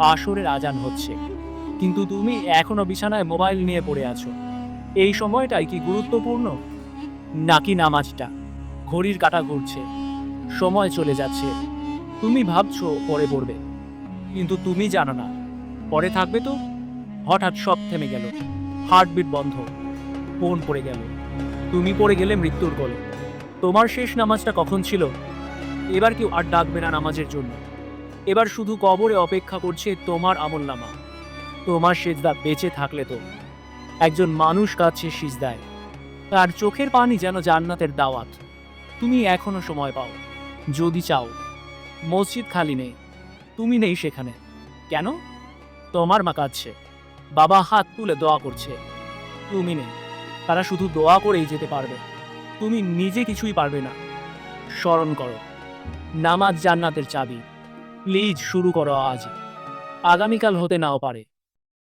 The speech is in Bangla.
আসরের আজান হচ্ছে। কিন্তু তুমি এখনও বিছানায় মোবাইল নিয়ে পড়ে আছো। এই সময়টাই কি গুরুত্বপূর্ণ? নাকি নামাজটা? ঘড়ির কাঁটা ঘুরছে। সময় চলে যাচ্ছে। তুমি ভাবছ পরে পড়বে। কিন্তু তুমি জানো না। পরে থাকবে তো? হঠাৎ সব থেমে গেল। হার্টবিট বন্ধ। ফোন পড়ে গেল। তুমি পড়ে গেলে মৃত্যুর কোলে তোমার শেষ নামাজটা কখন ছিল? এবার কেউ আর ডাকবে না নামাজের জন্য। এবার শুধু কবরে অপেক্ষা করছে তোমার আমল নামা তোমার সেজদা বেঁচে থাকলে তো একজন মানুষ কাছে সিজদায়। তার চোখের পানি যেন জান্নাতের দাওয়াত। তুমি এখনও সময় পাও। যদি চাও, মসজিদ খালি নেই। তুমি নেই সেখানে। কেন? তোমার মা কাঁদছে। বাবা হাত তুলে দোয়া করছে। তুমি নেই। তারা শুধু দোয়া করেই যেতে পারবে। তুমি নিজে কিছুই পারবে না। স্মরণ করো, নামাজ জান্নাতের চাবি। প্লিজ শুরু করো আজ। আগামীকাল হতে নাও পারে।